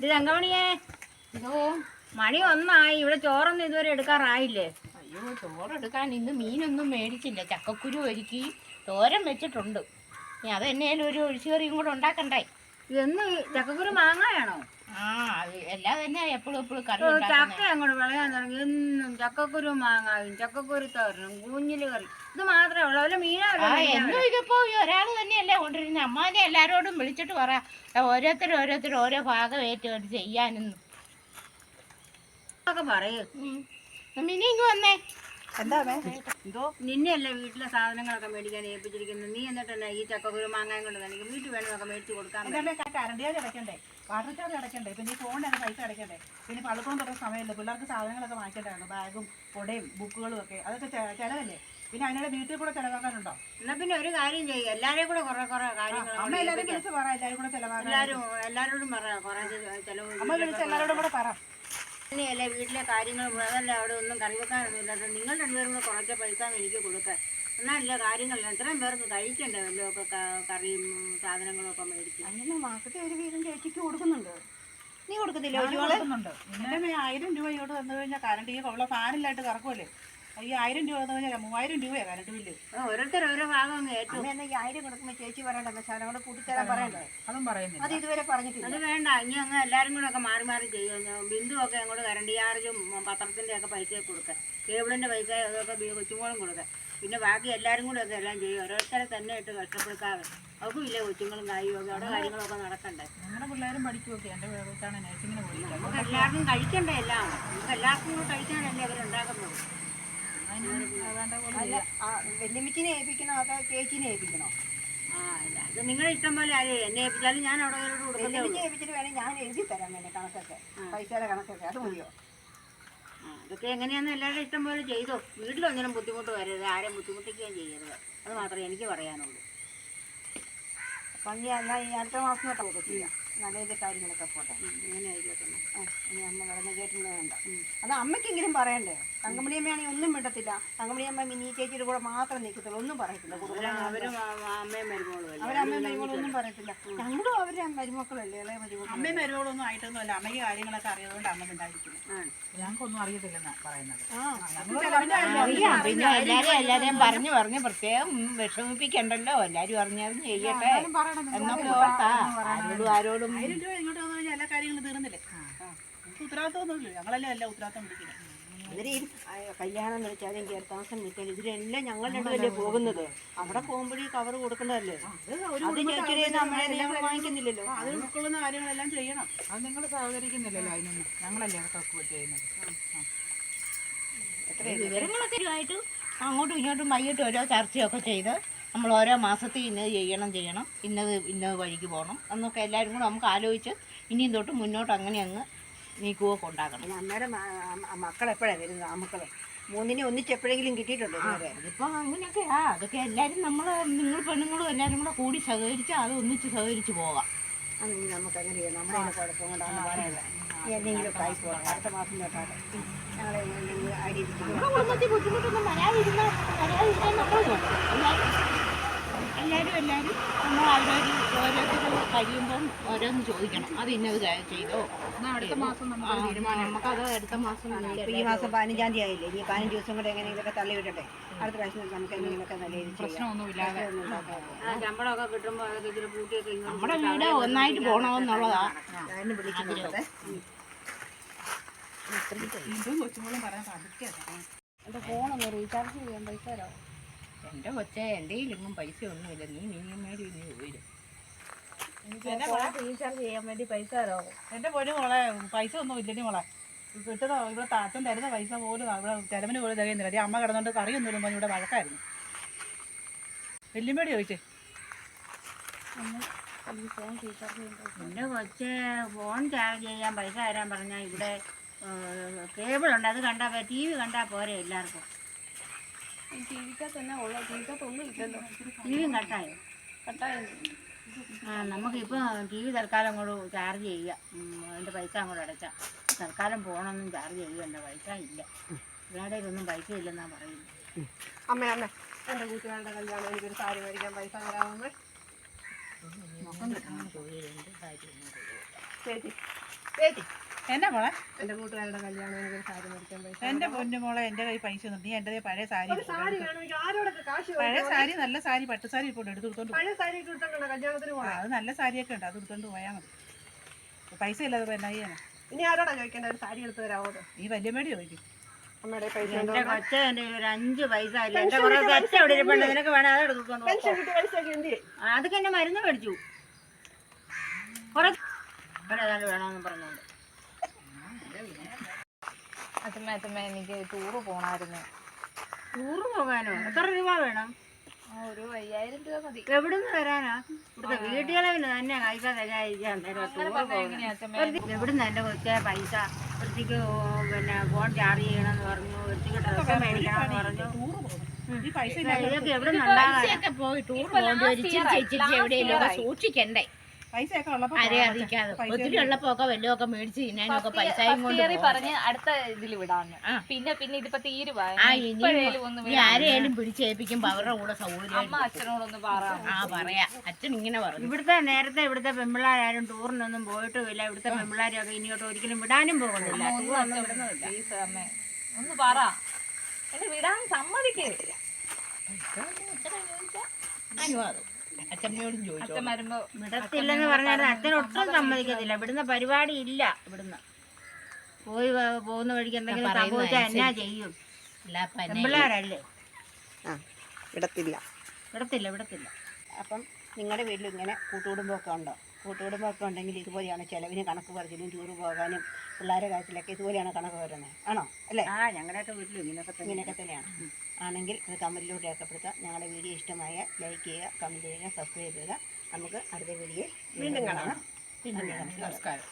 ഇത് തങ്കമണിയേ എന്തോ? മണി ഒന്നായി. ഇവിടെ ചോറൊന്നും ഇതുവരെ എടുക്കാറായില്ലേ? അയ്യോ ചോറെടുക്കാൻ ഇന്ന് മീനൊന്നും മേടിച്ചില്ല. ചക്കക്കുരു ഒരുക്കി തോരൻ വെച്ചിട്ടുണ്ട്. ഇനി അതെന്നേലും ഒരു ഒഴിച്ചുകറിയും കൂടെ ഉണ്ടാക്കണ്ടേ? ഇതെന്ന് ചക്കക്കുരു മാങ്ങയാണോ ആ എല്ലാം തന്നെ എപ്പോഴും എപ്പോഴും കറി ചക്ക അങ്ങോട്ട് വിളയാൻ തുടങ്ങി. എന്നും ചക്കക്കുരു മാങ്ങായും ചക്കക്കുരു തോരനും കൂഞ്ഞിൽ കറി. ഇത് മാത്രമേ ഉള്ളൂ. വല്ല മീനാ ഇതിപ്പോ ഒരാൾ തന്നെയല്ലേ കൊണ്ടിരുന്നത് അമ്മാനെ എല്ലാരോടും വിളിച്ചിട്ട് പറ. ഓരോരുത്തരും ഓരോരുത്തരും ഓരോ ഭാഗം ഏറ്റവും ചെയ്യാനെന്ന്. ഒക്കെ പറയൂ. മിനി ഇങ്ങ് വന്നേ. എന്തോ? നിന്നെയല്ലേ വീട്ടിലെ സാധനങ്ങളൊക്കെ മേടിക്കാൻ ഏൽപ്പിച്ചിരിക്കുന്നത്? നീ എന്നിട്ടല്ലേ ഈ ചക്കക്കുരു മാങ്ങായും കൊണ്ട് തന്നെ വീട്ടിൽ വേണമൊക്കെ മേടിച്ച് കൊടുക്കാൻ കറണ്ട് ചാർജ് അടയ്ക്കണ്ടേ? വാട്ടർ ചാർജ് അടയ്ക്കണ്ടേ? പിന്നെ ഈ ഫോണിന് പൈസ അടയ്ക്കണ്ടേ? പിന്നെ പള്ളിക്കൂടം തുടങ്ങുന്ന സമയമല്ലേ പിള്ളേർക്ക് സാധനങ്ങളൊക്കെ വാങ്ങിക്കണ്ടായിരുന്നു ബാഗും കുടയും ബുക്കുകളും ഒക്കെ. അതൊക്കെ ചിലവല്ലേ? പിന്നെ അതിനുള്ള വീട്ടിൽ കൂടെ ചിലവാക്കാനുണ്ടോ? എന്നാ പിന്നെ ഒരു കാര്യം ചെയ്യുക എല്ലാവരെയും കൂടെ കുറെ കുറെ കാര്യങ്ങൾ അമ്മ എല്ലാവരും വിളിച്ച് പറ. എല്ലാവരും കൂടെ ചെലവാക്കാൻ എല്ലാവരും എല്ലാവരോടും പറയാം കുറെ ചിലവ് അമ്മ വിളിച്ച് എല്ലാവരോടും കൂടെ പറ. തന്നെയല്ലേ വീട്ടിലെ കാര്യങ്ങൾ അതല്ല അവിടെ ഒന്നും കറി വെക്കാനൊന്നും ഇല്ലാത്ത നിങ്ങൾ രണ്ടുപേരും കൂടെ കുറച്ച് പൈസ എനിക്ക് കൊടുക്കാൻ എന്നാലല്ലേ കാര്യങ്ങളല്ല ഇത്രയും പേർക്ക് കഴിക്കണ്ടേ ഒക്കെ കറിയും സാധനങ്ങളും ഒക്കെ മേടിക്കും അങ്ങനെ മാസത്തെ ഒരു വീടും ചേച്ചിക്ക് കൊടുക്കുന്നുണ്ട്. നീ കൊടുക്കുന്നില്ല ആയിരം രൂപ ഇങ്ങോട്ട് തന്നു കഴിഞ്ഞാൽ കറണ്ട് ഈ ഉള്ള ഫാനില്ലായിട്ട് കറക്കുമല്ലേ ഈ ആയിരം രൂപ തന്നു കഴിഞ്ഞാൽ മൂവായിരം രൂപയാ കറണ്ട് ബില്ല് ഓരോരുത്തർ ഓരോ ഭാഗം അങ്ങ് ഏറ്റു. അമ്മ എന്നാ ഈ ആയിരം കൊടുക്കുമ്പോ ചേച്ചി പറയണ്ട ശാലം കൂടെ കൂട്ടിത്തരാൻ പറയണ്ടേ? അതും പറയുന്നില്ല. അത് ഇതുവരെ പറഞ്ഞിട്ടില്ല. അത് വേണ്ട ഇനി അങ്ങ് എല്ലാവരും കൂടെ ഒക്കെ മാറി മാറി ചെയ്യും ബിന്ദു ഒക്കെ അങ്ങോട്ട് കറണ്ട് ചാർജും പത്രത്തിന്റെ ഒക്കെ പൈസ കൊടുക്കുക. കേബിളിന്റെ പൈസ അതൊക്കെ കൊച്ചുമോളും കൊടുക്കുക. പിന്നെ ബാക്കി എല്ലാവരും കൂടെ ഒക്കെ എല്ലാം ചെയ്യും ഓരോരുത്തരെ തന്നെ ഇട്ട് കഷ്ടപ്പെടുത്താതെ. അവർക്കും ഇല്ല കൊച്ചുങ്ങളും കായും ഒക്കെ അവിടെ കാര്യങ്ങളൊക്കെ നടക്കണ്ടേ? ഞങ്ങളുടെ പിള്ളേരും പഠിക്കുമൊക്കെ എന്റെ വീട്ടാണ് നഴ്സിങ്ങിന് പോയി. നമുക്ക് എല്ലാവർക്കും കഴിക്കണ്ടേ എല്ലാം? നമുക്ക് എല്ലാവർക്കും കൂടെ കഴിക്കാനല്ലേ അവരുണ്ടാക്കുന്നത്. അല്ല വെല്ലുമിച്ചിനെ ഏൽപ്പിക്കണോ അതോ ചേച്ചിനെ ഏൽപ്പിക്കണോ? അത് നിങ്ങളുടെ ഇഷ്ടം പോലെ ആര് എന്നെ ഏൽപ്പിച്ചാലും ഞാൻ അവിടെ വെല്ലുമിച്ചിനെ ഏൽപ്പിച്ചിട്ട് വേണേൽ ഞാൻ എഴുതി തരാം വേണേ കണക്കൊക്കെ പൈസയുടെ കണക്കൊക്കെ അത് മതിയോ? അതൊക്കെ എങ്ങനെയാണെന്ന് എല്ലാവരുടെ ഇഷ്ടം പോലെ ചെയ്തോ? വീട്ടിലൊന്നിനും ബുദ്ധിമുട്ട് വരരുത് ആരെയും ബുദ്ധിമുട്ടിക്കുകയും ചെയ്യരുത്. അത് മാത്രമേ എനിക്ക് പറയാനുള്ളൂ. അപ്പം ഞാൻ അടുത്ത മാസം തൊട്ട് കൊടുക്കില്ല നല്ല ഇത് കാര്യങ്ങളൊക്കെ പോട്ടെ. ഇങ്ങനെ ആയിക്കോട്ടെ ഇനി അമ്മ കടന്ന് കേട്ടില്ല വേണ്ട. അത് അമ്മയ്ക്കെങ്കിലും പറയണ്ടേ? തങ്കമണിയമ്മയാണെങ്കിൽ ഒന്നും വിടത്തില്ല തങ്കമണിയമ്മ മിനി ചേച്ചിയുടെ കൂടെ മാത്രം നിൽക്കത്തുള്ളൂ. ഒന്നും പറയത്തില്ല അവർ കുടുംബം അവരും ആ- ആ അമ്മയും മരുമോളും അല്ലേ അവരമ്മയും മരുമകളും ഒന്നും പറയത്തില്ല. ഞങ്ങളും അവർ മരുമക്കളല്ലേ ഇളയ മരുമക്കൾ അമ്മയും മരുമകളൊന്നും ആയിട്ടൊന്നും അല്ല അമ്മയ്ക്ക് കാര്യങ്ങളൊക്കെ അറിയാതുകൊണ്ട് അമ്മ ഉണ്ടായിരിക്കുന്നത് ആ. ഞങ്ങൾക്കൊന്നും അറിയത്തില്ലെന്നാ പറയുന്നത്. അറിയാം. പിന്നെ എല്ലാരും എല്ലാരെയും പറഞ്ഞു പറഞ്ഞ് പ്രത്യേകം വിഷമിപ്പിക്കണ്ടല്ലോ. എല്ലാരും അറിഞ്ഞാലും ചെയ്യട്ടെ. എന്നൊക്കെ ഓർത്താ ആരോടും ആരോടും ആയിരം രൂപ ഇങ്ങോട്ട് വന്നു കഴിഞ്ഞാൽ എല്ലാ കാര്യങ്ങളും തീർന്നില്ലേ? ഉത്തരവാദിത്തം ഉത്തരവാദിത്തമൊന്നുമില്ല ഞങ്ങളല്ലേ എല്ലാ ഉത്തരവാദിത്തം പിടിക്കുന്നത് അവർ കല്യാണം വിളിച്ചാലും കീർത്താമസം വിളിച്ചാലും ഇതിലെല്ലാം ഞങ്ങൾ രണ്ടുപേരല്ലേ പോകുന്നത്. അവിടെ പോകുമ്പോഴേ കവർ കൊടുക്കേണ്ടതല്ലേ? വാങ്ങിക്കുന്നില്ലല്ലോ. അത് ഉൾക്കൊള്ളുന്ന കാര്യങ്ങളെല്ലാം ചെയ്യണം. അത് നിങ്ങൾ സഹകരിക്കുന്നില്ലല്ലോ അതിനൊന്നും. ഞങ്ങളല്ലേ അതൊക്കെ ചെയ്യുന്നത് വിവരങ്ങളൊക്കെ ആയിട്ട് അങ്ങോട്ടും ഇങ്ങോട്ടും വൈകിട്ട് ഓരോ ചർച്ചയൊക്കെ ചെയ്ത് നമ്മൾ ഓരോ മാസത്തിൽ ഇന്നത് ചെയ്യണം ചെയ്യണം. ഇന്നത് ഇന്നത് വഴിക്ക് പോകണം എന്നൊക്കെ എല്ലാവരും കൂടെ നമുക്ക് ആലോചിച്ച് ഇനിയും തൊട്ട് മുന്നോട്ട് അങ്ങനെ അങ്ങ് നീക്കുവൊക്കെ ഉണ്ടാക്കണം അമ്മയുടെ മക്കളെപ്പോഴാണ് വരുന്നത് ആ മക്കളെ മൂന്നിനെ ഒന്നിച്ച് എപ്പോഴെങ്കിലും കിട്ടിയിട്ടുണ്ടോ അതിപ്പോൾ അങ്ങനെയൊക്കെയാ അതൊക്കെ എല്ലാവരും നമ്മൾ നിങ്ങൾ പെണ്ണുങ്ങളും എല്ലാവരും കൂടെ കൂടി സഹകരിച്ച് അത് ഒന്നിച്ച് സഹകരിച്ച് പോകാം അന്ന് നമുക്ക് അങ്ങനെ ചെയ്യാം നമ്മുടെ കുഴപ്പം കൊണ്ടാണ് പറയുന്നത് എന്തെങ്കിലും ആയി പോകാം അടുത്ത മാസം തൊട്ടാണ് ഞങ്ങളെ എന്തെങ്കിലും കുടുംബത്തിൽ ബുദ്ധിമുട്ടൊന്നും വരാതിരുന്ന നമ്മൾ എല്ലാവരും എല്ലാവരും നമ്മൾ അവരവർ ഓരോരുത്തരും കഴിയുമ്പം ഓരോന്ന് ചോദിക്കണം. അത് ഇന്നത് ചെയ്തോ? അടുത്ത മാസം ആ, നമുക്ക് അത് നമുക്കത് അടുത്ത മാസം ഇപ്പൊ ഈ മാസം പതിനഞ്ചാം തീയതി ആയില്ലേ? ഇനി പതിനഞ്ച് ദിവസം കൂടെ എങ്ങനെയെങ്കിലൊക്കെ തള്ളി വിടട്ടെ? അടുത്ത പ്രാവശ്യം നമുക്ക് എന്തെങ്കിലുമൊക്കെ നല്ല പ്രശ്നമൊന്നുമില്ലാതെ. ആ ശമ്പളമൊക്കെ കിട്ടുമ്പോൾ അതൊക്കെ ഇച്ചിരി കൂട്ടിയൊക്കെ ഇങ്ങോട്ട് നമ്മുടെ വീട് ഒന്നായിട്ട് പോകണമെന്നുള്ളതാ ഞാൻ വിളിക്കുന്നത് കൊച്ചുമോളും പറയാൻ സാധിക്കാതെ എന്റെ ഫോണൊന്ന് റീചാർജ് ചെയ്യാൻ പൈസ തരാമോ? എന്റെ കൊച്ചെ എന്റെ കയ്യിലെങ്ങും പൈസ ഒന്നുമില്ല നീ മിനിമേടി നീ വരും റീചാർജ് ചെയ്യാൻ വേണ്ടി പൈസ തരാമോ എന്റെ പൊന്നു മോളെ പൈസ ഒന്നും ഇല്ലടി മോളെ. കിട്ടുന്ന ഇവിടെ താത്തൻ തരുന്ന പൈസ പോലും അവിടെ ചിലവിന് പോലും തികയുന്നില്ല. അടി അമ്മ കിടന്നുകൊണ്ട് കറിയൊന്നും പറഞ്ഞ് ഇവിടെ വഴക്കായിരുന്നു. വെല്ലുമേടി ചോദിച്ചേ എന്റെ കൊച്ച് ഫോൺ ചാർജ് ചെയ്യാൻ പൈസ തരാൻ പറഞ്ഞാൽ ഇവിടെ കേബിൾ ഉണ്ട്. അത് കണ്ടാൽ ടി വി കണ്ടാൽ പോരെ എല്ലാവർക്കും. വിക്കകത്ത് തന്നെ ഉള്ളു. ടി വിക്കകത്തൊന്നും ഇല്ലല്ലോ. ടി വിയും കട്ടായോ കട്ടായിരുന്നു ആ നമുക്കിപ്പോൾ ടി വി തൽക്കാലം അങ്ങോട്ട് ചാർജ് ചെയ്യുക അതിന്റെ പൈസ അങ്ങോട്ട് അടച്ചാൽ തൽക്കാലം പോകണമെന്നും ചാർജ് ചെയ്യണ്ട പൈസ ഇല്ല. ഇവിടെ ഒന്നും പൈസ ഇല്ലെന്നാണ് പറയുന്നത്. അമ്മ അമ്മ. എന്റെ കൂട്ടുകാരുടെ കല്യാണം. എനിക്കൊരു സാരി മേടിക്കാൻ പൈസ തരാമോ ചേച്ചി. എന്നാ മോളെ? എന്റെ കൂട്ടുകാരുടെ കല്യാണം എനിക്ക് സാരി മേടിക്കാൻ പൈസ എന്റെ പൊന്നു മോളെ എന്റെ കൈ പൈസ ഒന്നും നീ എന്റെ പഴയ സാരി സാരി ആരോടൊക്കെ കാശ് പഴയ സാരി നല്ല സാരി പട്ടു സാരി ഇപ്പോൾ എടുത്ത് കൊടുത്തോണ്ട്. പഴയ സാരി ഒക്കെ എടുത്തോണ്ട് കല്യാണത്തിന് പോകണം അത് നല്ല സാരിയൊക്കെ ഉണ്ട്. അത് എടുത്തോണ്ട് പോയാൽ മതി. പൈസ ഇല്ലാതെ എന്നാ ഇനി ആരോടാ ചോദിക്കേണ്ട? ഒരു സാരി എടുത്ത് തരാമോ നീ വലിയ മേടി ചോദിക്കും? അമ്മയുടെ പൈസ ഉണ്ടോ? എന്റെ കൊച്ച ഒരു അഞ്ച് പൈസ ഇല്ല. എന്റെ കുറെ ഇരിപ്പുണ്ട്. നിനക്ക് വേണേ അത് എടുത്തോണ്ട്? അതൊക്കെ എന്നെ മരുന്ന് മേടിച്ചു. കുറെ വേണമെന്ന് പറഞ്ഞോണ്ട്. അച്ഛമ്മ അച്ഛമ്മ എനിക്ക് ടൂറ് പോണായിരുന്നു. ടൂറ് പോകാനോ? എത്ര രൂപ വേണം? ഒരു അയ്യായിരം രൂപ മതി. എവിടുന്ന് വരാനാ? ഇവിടുത്തെ വീട്ടുകളവിന് തന്നെ പൈസ അച്ഛമ്മ എവിടുന്ന് എന്റെ കൊച്ചെ പൈസ? ഒരുത്തിക്ക് പിന്നെ ഫോൺ ചാർജ് ചെയ്യണമെന്ന് പറഞ്ഞു. ഒരുത്തിക്ക് ഡ്രസ്സ് മേടിക്കണമെന്ന് പറഞ്ഞു. ഇതൊക്കെ എവിടെ ഉണ്ടാകാൻ പോയി. ടൂർ പോകുമ്പോൾ എവിടെയെങ്കിലും സൂക്ഷിക്കണ്ടേ? പൈസയൊക്കെ ഉള്ളപ്പോ ആരെ. അറിയിക്കാതെ ഒത്തിരി ഉള്ളപ്പോ ഒക്കെ വല്ലതും ഒക്കെ മേടിച്ച് തിന്നാനൊക്കെ പൈസ പറഞ്ഞ് അടുത്ത ഇതിൽ വിടാന്ന്. പിന്നെ പിന്നെ ഇതിപ്പോ തീരുവാ ആ ഇപ്പോഴേലും ഇനി ആരെയാലും പിടിച്ചേൽപ്പിക്കുമ്പോ അവരുടെ കൂടെ സൗകര്യം അമ്മ അച്ഛനോടൊന്ന് പറയാം. ആ പറയാ. അച്ഛൻ ഇങ്ങനെ പറഞ്ഞു. ഇവിടുത്തെ നേരത്തെ ഇവിടുത്തെ പെമ്പിള്ളാരും ടൂറിനൊന്നും പോയിട്ടുമില്ല ഇവിടുത്തെ പെമ്പിള്ളാരൊക്കെ ഇനിയോട്ട് ഒരിക്കലും വിടാനും പോകുന്നില്ല. ടൂറൊന്നും ഒന്ന് പറ. എന്നെ വിടാൻ സമ്മതിക്കേ അനുവാദം. അച്ഛമ്മയോടും ചോദിച്ചു അച്ഛൻ വരുമ്പോ വിടത്തില്ലെന്ന് പറഞ്ഞാൽ അച്ഛൻ ഒട്ടും സമ്മതിക്കത്തില്ല. ഇവിടുന്ന് പരിപാടി ഇല്ല ഇവിടുന്ന്. പോയി വ- പോകുന്ന വഴിക്ക് എന്തെങ്കിലും സംഭവിച്ചാൽ എന്നാ ചെയ്യും? പിള്ളേരല്ലേ ആ വിടത്തില്ല. വിടത്തില്ല വിടത്തില്ല. അപ്പം നിങ്ങളുടെ വീട്ടിൽ ഇങ്ങനെ കൂട്ടുകുടുംബമൊക്കെ ഉണ്ടോ? കൂട്ടുകുടുംബമൊക്കെ ഉണ്ടെങ്കിൽ ഇതുപോലെയാണ് ചിലവിന് കണക്ക് പറച്ചിലും ടൂറ് പോകാനും പിള്ളേരെ കാര്യത്തിലൊക്കെ ഇതുപോലെയാണ് കണക്ക് വരുന്നത് ആണോ? അല്ലേ? ആ ഞങ്ങളുടെയൊക്കെ വീട്ടിലും ഇങ്ങനെയൊക്കെ ഇങ്ങനെയൊക്കെ തന്നെയാണ്. ആണെങ്കിൽ ഇത് കമന്റിലൂടെ രേഖപ്പെടുത്തുക. ഞങ്ങളുടെ വീഡിയോ ഇഷ്ടമായ ലൈക്ക് ചെയ്യുക കമന്റ് ചെയ്യുക സബ്സ്ക്രൈബ് ചെയ്യുക. നമുക്ക് അടുത്ത വീഡിയോ വീണ്ടും കാണാം. നമസ്കാരം.